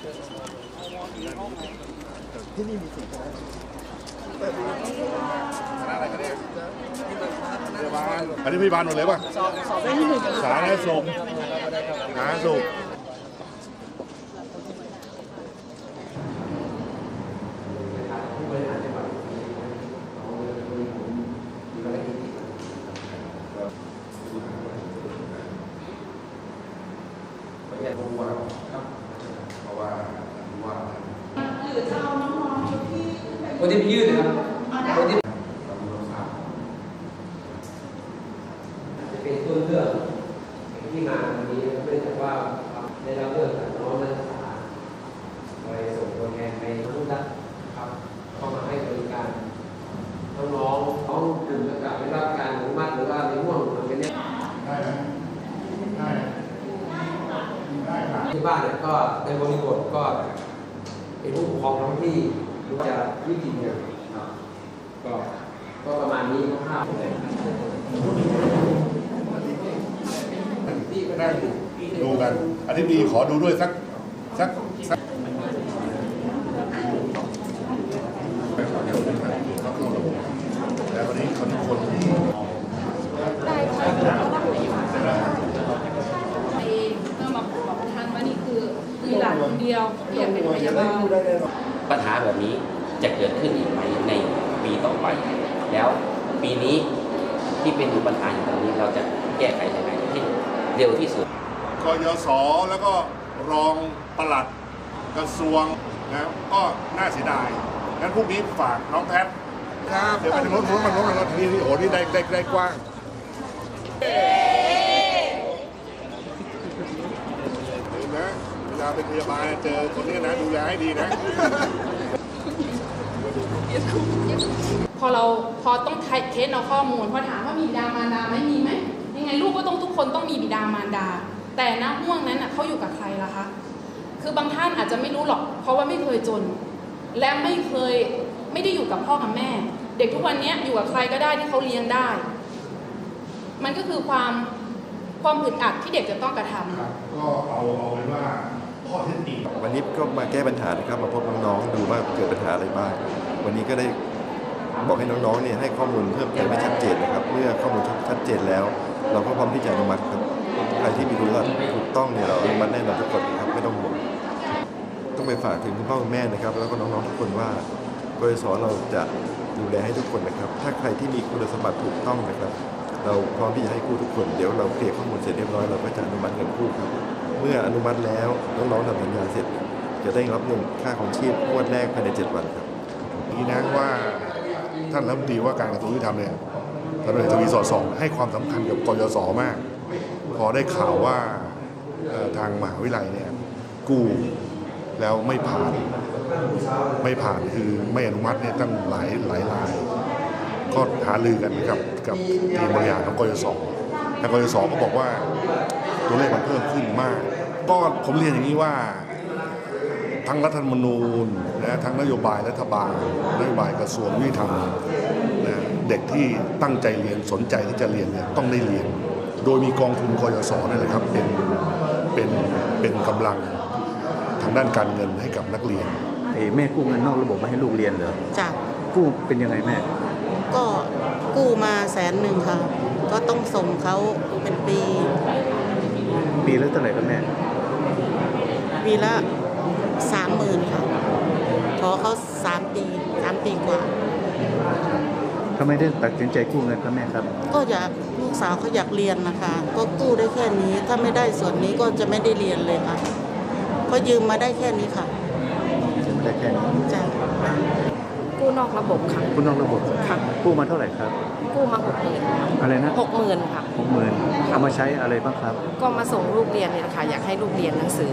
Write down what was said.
ที่นี่มีสิ่งอะไรอันนี้พยาบาลหมดเลยป่ะสาธารณสุขสาธารณสุข คนที่ไปยื่นนะครับคนที่จะเป็นต้นเรื่องที่มาวันนี้เนื่องจากว่าได้รับเรื่องจากน้องนักศึกษาโดยส่งตัวแทนไปทุกท่านครับเข้ามาให้บริการน้องๆน้องกลุ่มต่างๆได้รับการอนุมัติหรือว่าในห่วงมันเป็นเนี่ย ที่บ้านเนี่ยก็ในบริบทก็เป็นผู้ปกครองท้องที่ดูจะวิจิตรเนี่ยก็ก็ประมาณนี้ข้าวที่ก็ได้ดูกันอันนี้มีขอดูด้วยสักสักสักแล้ววันนี้คนคนที่ ได้ค่ะเองเพื่อมาบอกท่านว่านี่คือมีหลานคน เดียวที่อยากเป็นพยาบาลปัญหาแบบนี้จะเกิดขึ้นอีกไหมในปีต่อไป แล้วปีนี้ที่เป็นปัญหาอยู่ตรงนี้เราจะแก้ไขยังไงให้เร็วที่สุดกยศแล้วก็รองปลัดกระทรวงนะก็น่าเสียดายงั้นพรุ่งนี้ฝากน้องแพทครับเดี๋ยวไปทางโน้นโน้นมันโน้นมันโน้นนี่นี่โอ้นี่ได้ได้ได้กว้างเห็น นะเวลาเป็นพยาบาลเจอคนนี้นะดูแลให้ดีนะ พอเราพอต้องเทสเอาข้อมูลพอถามว่ามีบิดามารดาไหมมีไหมยังไงลูกก็ต้องทุกคนต้องมีบิดามารดา แต่ณห่วงนั้นน่ะเขาอยู่กับใครล่ะคะคือบางท่านอาจจะไม่รู้หรอก เพราะว่าไม่เคยจน และไม่เคยไม่ได้อยู่กับพ่อกับแม่ เด็กทุกวันนี้อยู่กับใครก็ได้ที่เขาเลี้ยงได้ มันก็คือความความอึดอัดที่เด็กจะต้องกระทำก็เอาเอาเป็นว่า ข้อเท็จจริงวันนี้ก็มาแก้ปัญหานะครับมาพบน้องๆดูว่าเกิดปัญหาอะไรบ้าง วันนี้ก็ได้บอกให้น้องๆเนี่ยให้ข้อมูลเพิ่มเติมให้ชัดเจนนะครับเมื่อข้อมูลชัดเจนแล้ว เราก็พร้อมที่จะอนุมัติครับใครที่มีคุณลักษณะถูกต้องเนี่ยเราอนุมัติแน่นอนทุกคนครับไม่ต้องห่วงต้องไปฝากถึงคุณพ่อคุณแม่นะครับ แล้วก็น้องๆทุกคนว่าบริษัทเราจะดูแลให้ทุกคนนะครับ ถ้าใครที่มีคุณสมบัติถูกต้องนะครับ เราพร้อมที่จะให้กู้ทุกคน เดี๋ยวเราเคลียร์ข้อมูลเสร็จเรียบร้อยเราก็จะอนุมัติเงินกู้ครับ เมื่ออนุมัติแล้วน้องๆทำสัญญาเสร็จ จะได้รับเงินค่าของชีพงวดแรกภายใน 7 วันครับนี้นะว่าท่านรัฐมนตรีว่าการกระทรวงยุติธรรมเนี่ยท่านรัฐมนตรีทวีสอดส่องให้ความสำคัญกับกยศมาก พอได้ข่าวว่าทางมหาวิทยาลัยเนี่ยกู้แล้วไม่ผ่านไม่ผ่านคือไม่อนุมัติเนี่ยตั้งหลายหลายราย ก็หาลือกันกับกับทีมบริหารของกยศทางกยศก็บอกว่า ตัวเลขมันเพิ่มขึ้นมาก ก็ผมเรียนอย่างนี้ว่า ทั้งรัฐธรรมนูญนะทั้งนโยบายรัฐบาลนโยบายกระทรวงยุติธรรมนะเด็กที่ตั้งใจเรียนสนใจที่จะเรียนเนี่ยต้องได้เรียน โดยมีกองทุนกยศนี่แหละครับเป็นเป็นเป็นกำลังทางด้านการเงินให้กับนักเรียนเอ้แม่กู้เงินนอกระบบมาให้ลูกเรียนเหรอจ้ะกู้เป็นยังไงแม่ ก็กู้มาแสนหนึ่งค่ะ ก็ต้องส่งเขาเป็นปี ปีละเท่าไหร่ครับแม่ปีละสามหมื่นค่ะขอเขาสามปีสามปีกว่าทำไมได้ตัดสินใจกู้เงินครับแม่ครับ ก็อยากลูกสาวเขาอยากเรียนนะคะ ก็กู้ได้แค่นี้ถ้าไม่ได้ส่วนนี้ก็จะไม่ได้เรียนเลยค่ะก็ยืมมาได้แค่นี้ค่ะถึงได้แค่นี้จ้ะกู้นอกระบบค่ะกู้นอกระบบค่ะกู้มาเท่าไหร่ครับ กู้มาหกหมื่นอะไรนะหกหมื่นค่ะหกหมื่นเอามาใช้อะไรบ้างครับ ก็มาส่งลูกเรียนเนี่ยนะคะอยากให้ลูกเรียนหนังสือ